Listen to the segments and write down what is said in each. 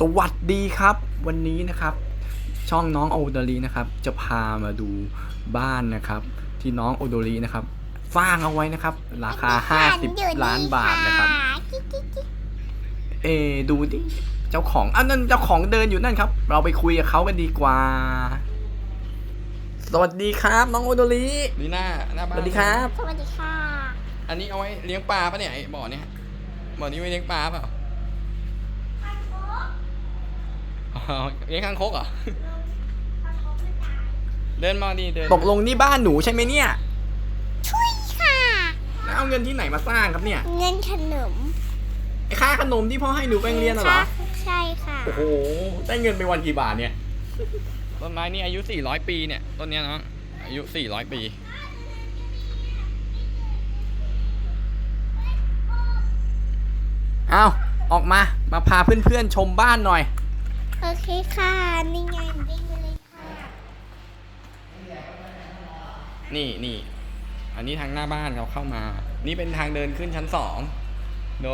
สวัสดีครับ วันนี้นะครับ ช่องน้องโอโดรีนะครับ จะพามาดูบ้านนะครับ ที่น้องโอโดรีนะครับสร้างเอาไว้นะครับ ราคา 50 ล้านบาทนะครับเออดูดิเจ้าของอันนั้นเจ้าของเดินอยู่นั่นครับ เราไปคุยกับเขากันดีกว่า สวัสดีครับ น้องโอโดรีดีหน้าหน้าสบ้านวัสดีครับ สวัสดีค่ะ อันนี้เอาไว้เลี้ยงปลาปะเนี่ยไอ้บ่อเนี่ยบ่อนี้ไว้เลี้ยงปลาเปล่าอ๋อ เลี้ยงคางคกเหรอ เดินมาดีเดินตกลงนี่บ้านหนูใช่ไหมเนี่ยช่วยค่ะ แล้วเอาเงินที่ไหนมาสร้างครับเนี่ย เงินขนมไอ้ค่าขนมที่พ่อให้หนูไปโรงเรียนน่ะเหรอ ใช่ค่ะ โอ้โห ได้เงินไปวันกี่บาทเนี่ย ต้นไม้นี่อายุ 400 ปีเนี่ย ต้นเนี้ยเนาะอายุ 400 ปี เอาออกมา มาพาเพื่อนๆชมบ้านหน่อย โอเคค่ะ นี่ไงวิ่งไปเลยค่ะ นี่นี่ อันนี้ทางหน้าบ้านเขาเข้ามา นี่เป็นทางเดินขึ้นชั้นสองโด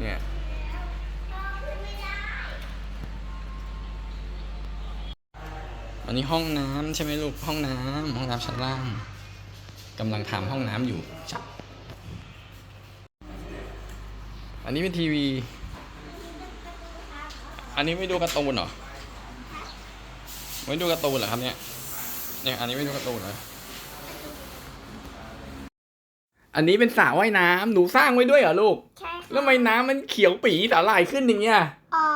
เนี่ย อันนี้ห้องน้ำใช่ไหมลูก ห้องน้ำห้องน้ำชั้นล่างกำลังทำห้องน้ำอยู่จับอันนี้เป็นทีวี อันนี้ไม่ดูการ์ตูนเหรอ ไม่ดูการ์ตูนเหรอครับเนี่ย เนี่ยอันนี้ไม่ดูการ์ตูนเหรอ อันนี้เป็นสระว่ายน้ำหนูสร้างไว้ด้วยเหรอลูก ใช่ค่ะแล้วทำไมน้ำมันเขียวปีสาหร่ายขึ้นอย่างเงี้ยอ๋อ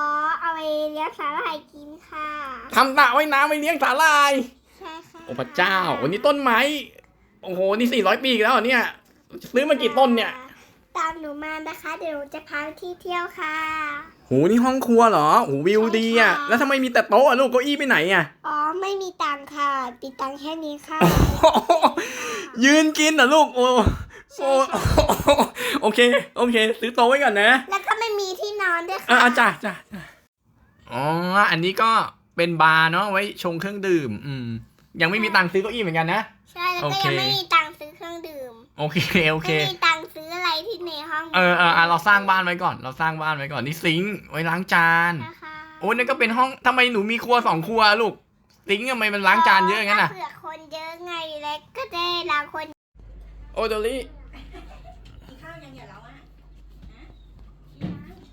เอาไปเลี้ยงสาหร่ายกินค่ะ ทำสระว่ายน้ำไปเลี้ยงสาหร่าย ใช่ค่ะโอ้พระเจ้าวันนี้ต้นไม้ โอ้โห นี่สี่ร้อยปีอีกแล้วเหรอเนี่ย ซื้อมากี่ต้นเนี่ย ตามหนูมานะคะ เดี๋ยวหนูจะพาไปที่เที่ยวค่ะโหนี่ห้องครัวเหรอโหวิวดีอะ ใช่ค่ะ แล้วทำไมมีแต่โต๊ะอะลูกเก้าอี้ไปไหนอะ อ๋อไม่มีตังค์ค่ะติดตังค์แค่นี้ค่ะ ยืนกินเหรอลูกโอ้โอ้โอเค โอเค ซื้อโต๊ะไว้ก่อนนะ แล้วก็ไม่มีที่นอนด้วยอ่าค่ะจ้ะจ้ะจ้ะอ๋อ อันนี้ก็เป็นบาร์เนาะไว้ชงเครื่องดื่ม อืม ยังไม่มีตังค์ซื้อเก้าอี้เหมือนกันนะ ใช่แล้วโอก็เคยังไม่มีตังค์ซื้อเครื่องดื่มโอเค โอเค ไม่มี เออเอออะเราสร้างบ้านไว้ก่อน เราสร้างบ้านไว้ก่อนนี่ซิงค์ไว้ล้างจาน นะคะโอ้ยนั่นก็เป็นห้องทำไมหนูมีครัวสองครัวลูกซิงค์ทำไมมันล้างจานเยอะอย่างนั้นอะเผื่อคนเยอะไงแล้วก็จะได้ล้างคน โอ้โดลี่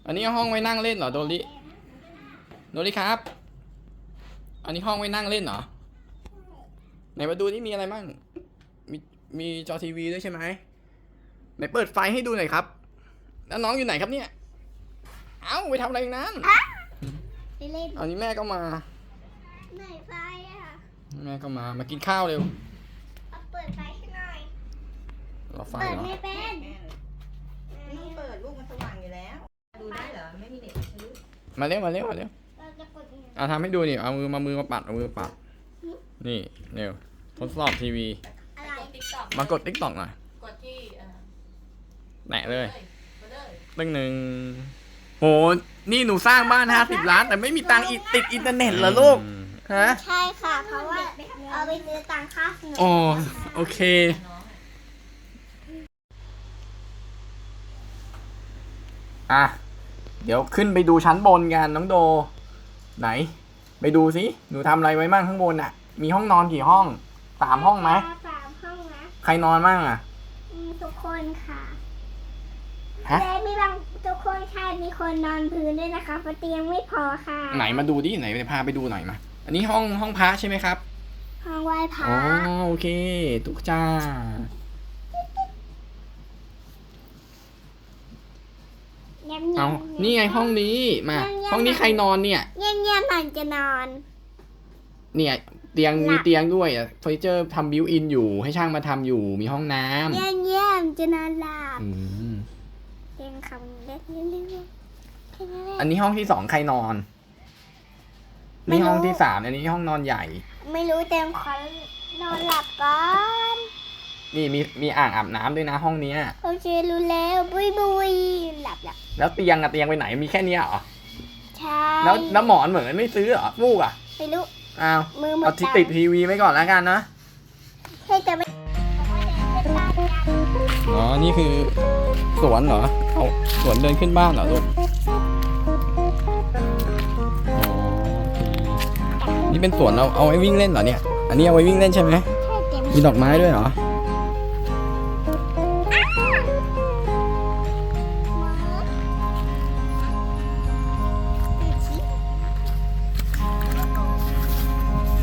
อันนี้ห้องไว้นั่งเล่นเหรอโดลี่โดลี่ครับ อันนี้ห้องไว้นั่งเล่นเหรอไหนมาดูนี่มีอะไรบ้างมีมีจอทีวีด้วยใช่ไหมไหนเปิดไฟให้ดูหน่อยครับ แล้วน้องอยู่ไหนครับเนี่ย เอ้าไปทำอะไรอย่างนั้นไปเล่นอันนี้แม่ก็มา ไหนไฟอะแม่ก็มา มากินข้าวเร็วเอาเปิดไฟให้หน่อยรอไฟเปิดเหรอ ไม่เป็นนี่เปิดลูกมันสว่างอยู่แล้ว ดูได้เหรอ ไม่มีเน็ตใช่ไหมมาเร็วมาเร็วมาเร็วเราจะกดยังไงอะทำให้ดูนี่เอามือมามือมาปัดเอามือมาปัด นี่เร็วทดสอบทีวี อะไรกดติ๊กต็อกมากดติ๊กต็อกหน่อย กดที่เอ่อแหนะเลยกดเลย ตึ้งหนึ่งโห นี่หนูสร้างบ้านห้าสิบล้าน แต่ไม่มีตังค์อีติดอินเทอร์เน็ตเหรอลูก ฮะ ใช่ค่ะ เพราะว่าเอาไปซื้อตังค่าขนมอ๋อ โอเคน้องอะ เดี๋ยวขึ้นไปดูชั้นบนกันน้องโด ไหน ไปดูสิ หนูทำอะไรไว้มั่งข้างบนอะ มีห้องนอนกี่ห้อง สามห้องไหม สามห้องนะ ใครนอนมั่งอะอืมทุกคนค่ะ ฮะ และมีบางทุกคนใช่มีคนนอนพื้นด้วยนะคะเพราะเตียงไม่พอค่ะไหนมาดูดิไหนพาไปดูหน่อยมา อันนี้ห้องห้องพระใช่ไหมครับ ห้องไหว้พระอ๋อโอเค ตุกจ้า เงียบเอาๆนี่ไงห้องนี้มา ห้องนี้ใครนอนเนี่ย เงียบเงียบๆหลังจะนอน เนี่ย เตียงหลับมีเตียงด้วยอะเฟอร์นิเจอร์ทำบิวอินอยู่ให้ช่างมาทำอยู่มีห้องน้เงียบเงียบๆจะนอนหลับำอืม งคำเล็กนิดนึงแค่นั้นองอันนี้ห้องที่สองใครนอน นี่ห้องที่สามอันนี้ห้องนอนใหญ่ ไม่รู้เตียงขอนอนหลับก่อนนี่มีมีอ่างอาบน้ำด้วยนะห้องเนี้ย โอเครู้แล้วบุยบุยหลับหลับแล้วเตียงอะเตียงไปไหนมีแค่เนี้ยเหรอ ใช่แล้วแล้วหมอนเหมือนไม่ซื้อเหรอฟูกอะไม่รู้อ้าวมือหมเอาดที่ติดทีวีไว้ก่อนแล้วกันนะ ใช่แต่ไม่ อ๋อ นี่คือสวนเหรอ เอาสวนเดินขึ้นบ้านเหรอลูกนี่เป็นสวนเราเอาไว้วิ่งเล่นเหรอเนี่ย อันนี้เอาไว้วิ่งเล่นใช่ไหมมมีดอกไม้ด้วยเหรอ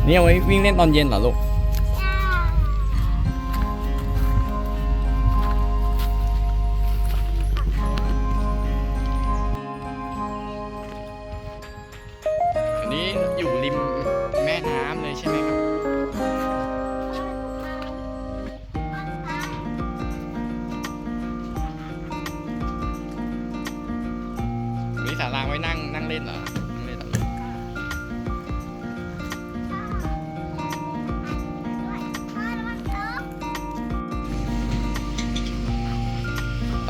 นี่เอาไว้วิ่งเล่นตอนเย็นเหรอลูก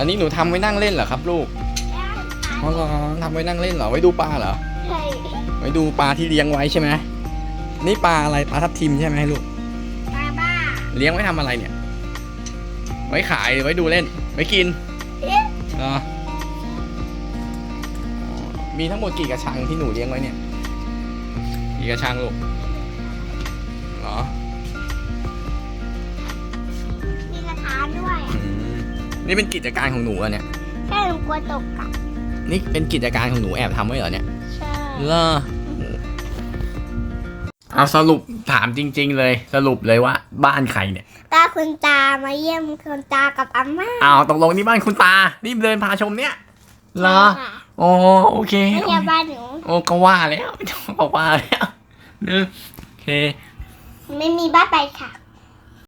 อันนี้หนูทำไว้นั่งเล่นเหรอครับลูกอ๋อเหรอทำไว้นั่งเล่นเหรอ ไว้ดูปลาเหรอใช่ไว้ดูปลาที่เลี้ยงไว้ใช่ไหมนี่ปลาอะไร ปลาทับทิมใช่ไหมลูก ปลาบ้า เลี้ยงไว้ทำอะไรเนี่ย ไว้ขายหรือไว้ดูเล่น ไว้กินเอ๊ะเหรออ๋อมีทั้งหมดกี่กระชังที่หนูเลี้ยงไว้เนี่ย กี่กระชังลูกเหรอ นี่เป็นกิจการของหนูอะเนี่ย แค่หนูกลัวตกอะนี่เป็นกิจการของหนูแอบทำไว้เหรอเนี่ยใช่เหรอเอาสรุปถามจริง ๆ เลย สรุปเลยว่าบ้านใครเนี่ย ตาคุณตามาเยี่ยมคุณตากับอาม่าอ้าวตกลงนี่บ้านคุณตา รีบเดินพาชมเนี่ยเหรอใช่ค่ะโอ้โอเค ไม่ใช่บ้านหนูโอ้ก็ว่าแล้วก็ว่าแล้วเนอะโอเค ไม่มีบ้านไปค่ะ